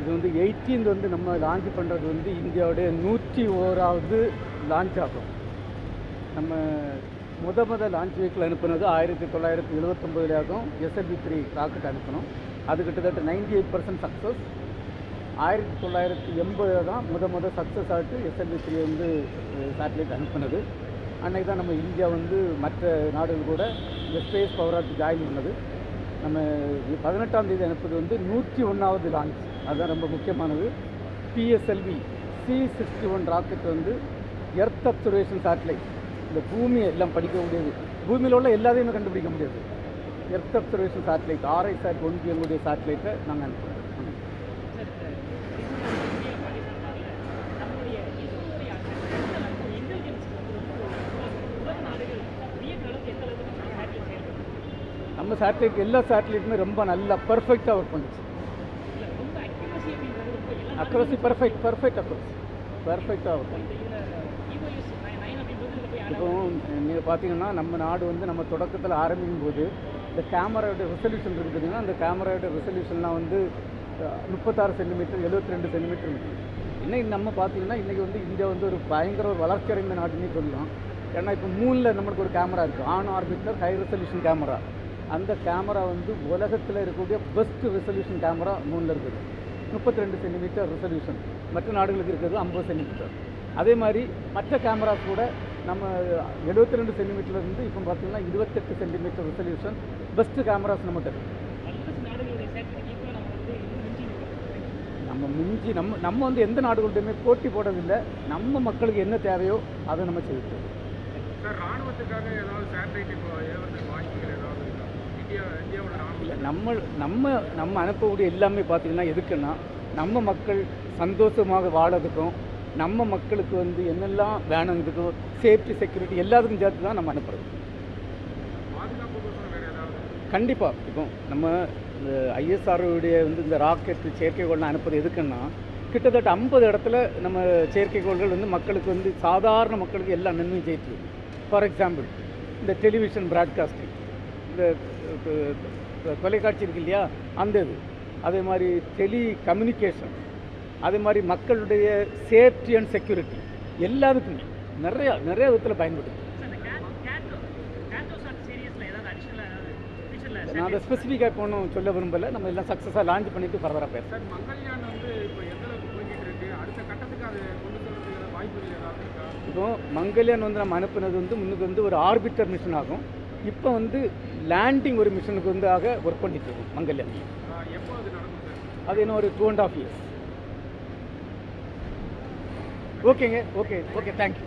இது வந்து எயிட்டீன்த் வந்து நம்ம லான்ச் பண்ணுறது வந்து இந்தியாவுடைய நூற்றி ஓராவது லான்ச் ஆகும். நம்ம முத முத லான்ச் வெஹிக்கிள் அனுப்புனது ஆயிரத்தி தொள்ளாயிரத்தி எழுபத்தொம்போதுலேயாகும் ஆகும். த்ரீ ராக்கெட் அனுப்பணும். அது கிட்டத்தட்ட நைன்டி எயிட் பர்சன்ட் சக்ஸஸ் ஆயிரத்தி தொள்ளாயிரத்தி எண்பதில் தான் முத முத சக்ஸஸ் ஆகிட்டு எஸ்எல்பி த்ரீ வந்து சேட்டலைட் அனுப்புனது. அன்னைக்கு தான் நம்ம இந்தியா வந்து மற்ற நாடுகள் கூட இந்த ஸ்பேஸ் பவராக ஜாயின் பண்ணது. நம்ம பதினெட்டாம் தேதி அனுப்புறது வந்து நூற்றி ஒன்றாவது லான்ச் அதுதான் ரொம்ப முக்கியமானது. PSLV C sixty one rocket வந்து எர்த் அப்சர்வேஷன் சேட்டலைட் இந்த பூமியை எல்லாம் படிக்கக்கூடியது பூமியில் உள்ள எல்லாத்தையும் கண்டுபிடிக்க முடியாது. Earth observation satellite RISAT ஒன்று எங்களுடைய சேட்டலைட்டை நாங்கள் அனுப்புகிறோம் நம்ம சேட்டலைட் எல்லா சேட்டலைட்டுமே ரொம்ப நல்லா பர்ஃபெக்டாக ஒர்க் பண்ணுச்சு. அக்ரோசி பர்ஃபெக்ட் பர்ஃபெக்ட் அக்ரோசி பர்ஃபெக்டாக இருக்கும் இப்போ நீங்கள் பார்த்தீங்கன்னா நம்ம நாடு வந்து நம்ம தொடக்கத்தில் ஆரம்பிக்கும் போது இந்த கேமராவோட ரெசல்யூஷன் இருக்குதுன்னா அந்த கேமராவோட ரெசல்யூஷன்லாம் வந்து முப்பத்தாறு சென்டிமீட்டர் எழுபத்தி ரெண்டு சென்டிமீட்டர் இருக்குது இன்னைக்கு நம்ம பார்த்தீங்கன்னா இன்றைக்கி வந்து இந்தியா வந்து ஒரு பயங்கர ஒரு வளர்ச்சி அடைந்த நாடுன்னு சொல்லலாம். ஏன்னா இப்போ மூணில் நம்மளுக்கு ஒரு கேமரா இருக்குது on orbiter high resolution camera அந்த கேமரா வந்து உலகத்தில் இருக்கக்கூடிய பெஸ்ட் ரெசல்யூஷன் கேமரா மூணில் இருக்குது. முப்பத்தி ரெண்டு சென்டிமீட்டர் ரெசல்யூஷன் மற்ற நாடுகளுக்கு இருக்கிறது ஐம்பது சென்டிமீட்டர் அதே மாதிரி மற்ற கேமராஸ் கூட நம்ம எழுபத்தி ரெண்டு சென்டிமீட்டர்லேருந்து இப்போ பார்த்தீங்கன்னா இருபத்தெட்டு சென்டிமீட்டர் ரெசல்யூஷன் பெஸ்ட்டு கேமராஸ் நம்மகிட்ட நம்ம மிஞ்சி நம்ம நம்ம வந்து எந்த நாடுகள்கிட்டையுமே போட்டி போடவில்லை. நம்ம மக்களுக்கு என்ன தேவையோ அதை நம்ம செய்யணும் சார் ராணுவத்துக்காக ஏதாவது சேட்டலைட் இப்போ ஏவறதுக்கு வாய்ப்புகள் ஏதாவது இந்தியா இந்தியாவோட நம்ம நம்ம நம்ம அனுப்பக்கூடிய எல்லாமே பார்த்தீங்கன்னா எதுக்குன்னா நம்ம மக்கள் சந்தோஷமாக வாழறதுக்கும் நம்ம மக்களுக்கு வந்து என்னெல்லாம் வேணுங்கிறதுக்கும் சேஃப்டி செக்யூரிட்டி எல்லாத்துக்கும் சேர்த்து தான் நம்ம அனுப்புறது. கண்டிப்பாக இப்போ நம்ம இந்த ஐஎஸ்ஆர்ஓடைய வந்து இந்த ராக்கெட் செயற்கைக்கோள்லாம் அனுப்புறது எதுக்குன்னா கிட்டத்தட்ட ஐம்பது இடத்துல நம்ம செயற்கைக்கோள்கள் வந்து மக்களுக்கு வந்து சாதாரண மக்களுக்கு எல்லா நன்மையும் செய்யுது ஃபார் எக்ஸாம்பிள் இந்த டெலிவிஷன் ப்ராட்காஸ்டிங் இந்த தொலைக்காட்சி இருக்கு இல்லையா? அந்த இது. அதே மாதிரி டெலி கம்யூனிகேஷன் அதே மாதிரி மக்களுடைய சேஃப்டி அண்ட் செக்யூரிட்டி. எல்லாத்துக்குமே. நிறையா நிறைய விதத்தில் பயன்படுது. நான் அதை ஸ்பெசிஃபிக்காக இப்போ ஒன்றும் சொல்ல விரும்பலை. நம்ம எல்லாம் சக்ஸஸாக லான்ச் பண்ணிட்டு ஃபர்தராக பேசுகிறேன் மங்கள்யான் இப்போ மங்கல்யான் வந்து நம்ம அனுப்புனது வந்து முன்னுக்கு வந்து ஒரு ஆர்பிட்டர் மிஷன் ஆகும். இப்போ வந்து லேண்டிங் ஒரு மிஷனுக்கு வந்து ஆக ஒர்க் பண்ணிட்டு இருக்கோம் மங்கல்யான் அது என்ன அது இன்னும் ஒரு டூ அண்ட் ஆஃப் இயர்ஸ் ஓகேங்க ஓகே ஓகே தேங்க்யூ